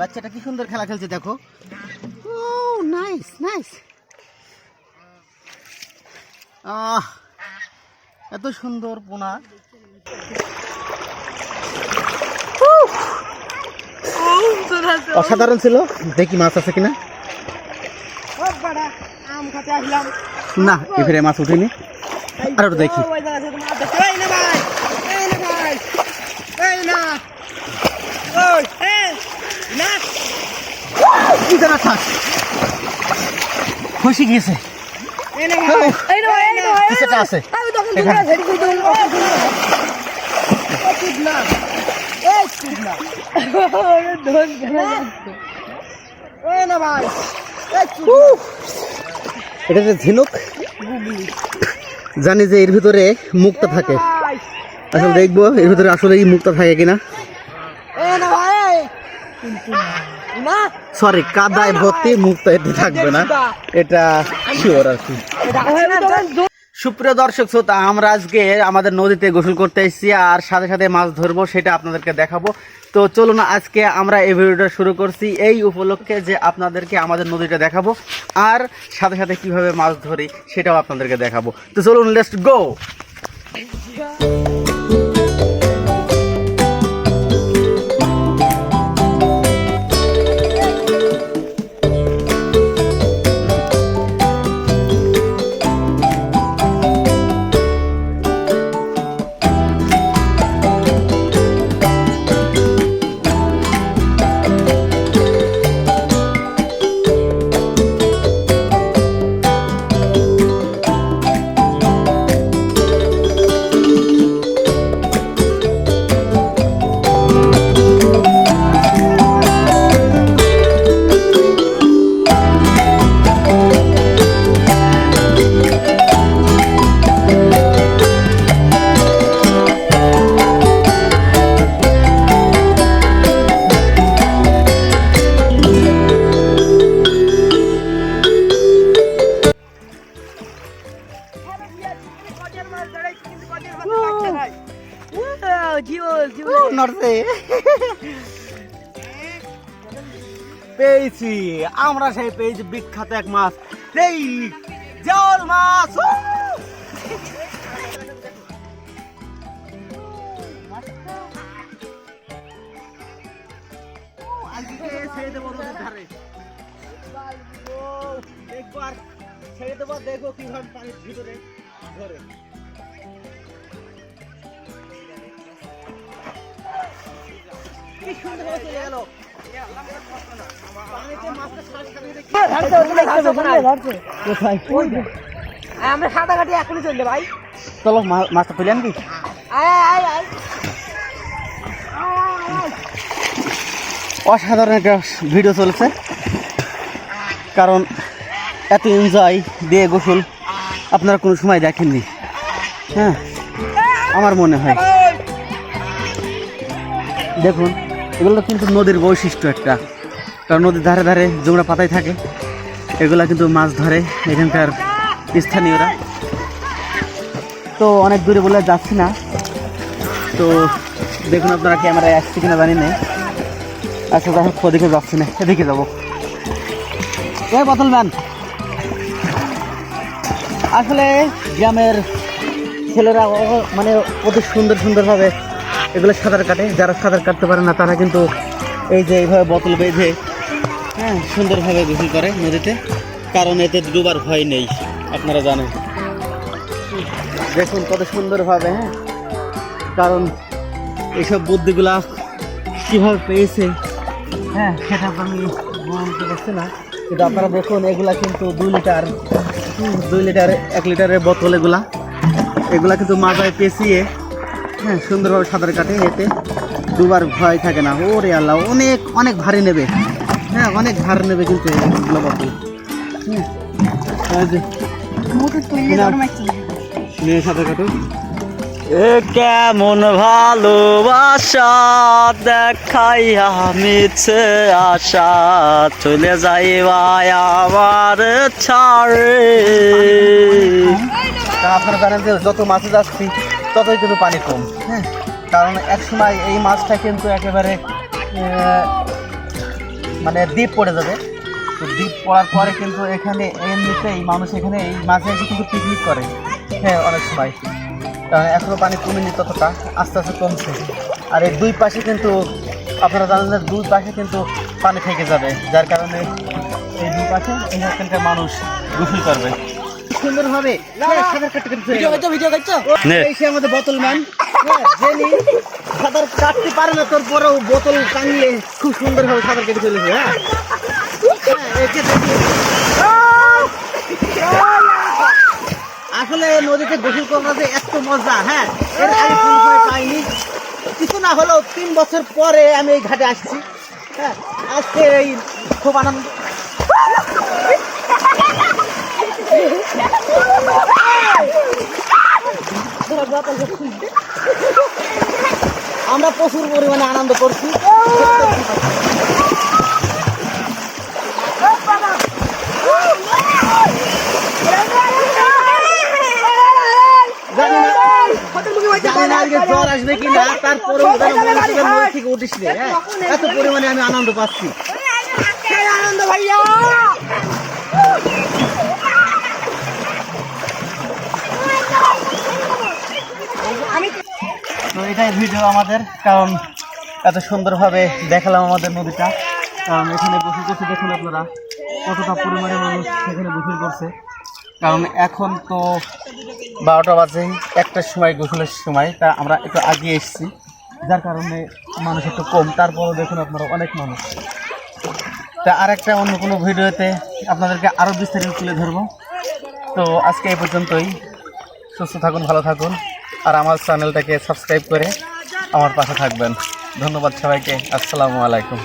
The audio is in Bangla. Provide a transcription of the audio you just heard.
বাচ্চাটা কি সুন্দর খেলা খেলছে দেখো। ও নাইস নাইস আহ এত সুন্দর পোনা। অসাধারণ ছিল। দেখি মাছ আছে কিনা। না এখানে মাছ উঠেনি। আর দেখি ওই জায়গা থেকে মাছ ধরছে। এই না ভাই এই না ভাই এই না ওই এই না কি জানা থাক খুশি গিয়েছে এই না ভাই এই না ভাই এই না ভাই কিছুটা আছে আমি তখন এখানে। তোমরা ধরে কই দিলাম ও কুদ না এই কুদ না ওরে ধন খেলা যাচ্ছে এই না ভাই। এই কুদ এটা যে ঝিনুক জানি যে এর ভিতরে মুক্তা থাকে। আসলে দেখব এর ভিতরে আসলে মুক্তা থাকে কিনা এই না ভাই কিন্তু না না সরি কাদায় ভর্তি মুক্তা এতে থাকবে না। এটা শিওর আর কি সুপ্রিয় দর্শক শ্রোতা, আমরা আজকে আমাদের নদীতে গোসল করতে এসেছি আর সাথে সাথে মাছ ধরবো, সেটা আপনাদেরকে দেখাবো। তো চলুন আজকে আমরা এই ভিডিওটা শুরু করছি এই উপলক্ষে যে আপনাদেরকে আমাদের নদীটা দেখাবো আর সাথে সাথে কীভাবে মাছ ধরি, সেটাও আপনাদেরকে দেখাবো। তো চলুন লেটস গো নড়ছে পেয়েছি আমরা সেই পেয়েছি বিখ্যাত এক মাছ সেই জল মাছ দেখব কীভাবে পানির ভিতরে ধরে কি হয়ে চলে গেল আমরা সাদা কাটি এখনই চললে ভাই। চলো মাছটা তুলে আনবি? অসাধারণ একটা ভিডিও চলছে। কারণ এত এনজয় দিয়ে গোসল আপনারা কোনো সময় দেখেননি। হ্যাঁ আমার মনে হয়। দেখুন এগুলো কিন্তু নদীর বৈশিষ্ট্য একটা। কারণ নদীর ধারে ধারে জমরা পাতায় থাকে। এগুলা কিন্তু মাছ ধরে এখানকার স্থানীয়রা। তো অনেক দূরে বলে যাচ্ছি না। তো দেখুন আপনারা ক্যামেরায় আসছে কিনা জানি না। আচ্ছা যাই হোক, ওদিকে যাচ্ছি না, এদিকে যাব। এ, বদল ম্যান। আসলে গ্রামের ছেলেরা মানে অতি সুন্দর সুন্দরভাবে এগুলো সাঁতার কাটে। যারা সাঁতার কাটতে পারে না, তারা কিন্তু এই যে এইভাবে বোতল বেঁধে হ্যাঁ সুন্দরভাবে গোসল করে নদীতে। কারণ এতে ডুবার ভয় নেই, আপনারা জানেন। দেখুন কত সুন্দরভাবে হ্যাঁ। কারণ এইসব বুদ্ধিগুলা কীভাবে পেয়েছে হ্যাঁ সেটা আমি বলতে পারছি না। কিন্তু আপনারা দেখুন, এগুলা কিন্তু দুই লিটার দুই লিটার, এক লিটারের বোতল এগুলা। এগুলা কিন্তু মাথায় পেঁচিয়ে হ্যাঁ সুন্দরভাবে সাঁতার কাটে এতে দুবার ভয় থাকে না। ওরে আল্লাহ অনেক অনেক ভারী নেবে। হ্যাঁ অনেক ভার নেবে কিন্তু এগুলো হ্যাঁ নিয়ে সাঁতার কাটো। কেমন ভালোবাসা দেখাইয়া মিছে আশা। চলে যাইবাই আমার ছাড়ে। আপনারা যে যত মাছে যাচ্ছি ততই কিন্তু পানি কম হ্যাঁ? কারণ এক সময় এই মাছটা কিন্তু একেবারে মানে দ্বীপ পড়ে যাবে। তো দ্বীপ পড়ার পরে কিন্তু এখানে এমনিতেই মানুষ এখানে এই মাঝে এসে কিন্তু পিকনিক করে হ্যাঁ অনেক সময়। কারণ এখনও পানি কমেনি ততটা, আস্তে আস্তে কমছে। আর এই দুই পাশে কিন্তু, আপনারা জানেন যে দুই পাশে কিন্তু পানি থেকে যাবে, যার কারণে এই দুই পাশে এখানকার মানুষ গোসল করবে। সুন্দরভাবে হ্যাঁ, সাঁতার কাটতে কাটতে ভিডিও করছ ভিডিও করছ এই সে আমাদের বোতল ম্যান। জেনি সাঁতার কাটতে পারে না তোর পরেও বোতল টাঙিয়ে খুব সুন্দরভাবে সাঁতার কেটে চলেছে হ্যাঁ? হ্যাঁ, আসলে নদীতে গোসল করা যে এত মজা হ্যাঁ এর আগে পাইনি। কিছু না হলেও তিন বছর পরে আমি এই ঘাটে আসছি হ্যাঁ আজকে এই খুব আনন্দ আমরা প্রচুর পরিমাণে আনন্দ করছি। জ্বর আসবে কি না তারপরেও যেন হচ্ছে যে নদী থেকে উঠিস হ্যাঁ? এত পরিমাণে আমি আনন্দ পাচ্ছি। আনন্দ ভাইয়া। তো এটাই ভিডিও আমাদের, কারণ এত সুন্দরভাবে দেখালাম আমাদের নদীটা। কারণ এখানে গোসল করছে দেখুন আপনারা, কতটা পরিমাণে মানুষ এখানে গোসল করছে কারণ এখন তো বারোটা বাজে, একটার সময় গোসলের সময়, তা আমরা একটু আগে এসেছি। যার কারণে মানুষ একটু কম, তারপরও দেখুন আপনারা অনেক মানুষ। তা আর একটা অন্য কোনো ভিডিওতে আপনাদেরকে আরও বিস্তারিত তুলে ধরবো। তো আজকে এই পর্যন্তই, সুস্থ থাকুন, ভালো থাকুন। আর আমার চ্যানেলটাকে সাবস্ক্রাইব করে আমার পাশে থাকবেন। ধন্যবাদ সবাইকে। আসসালামু আলাইকুম।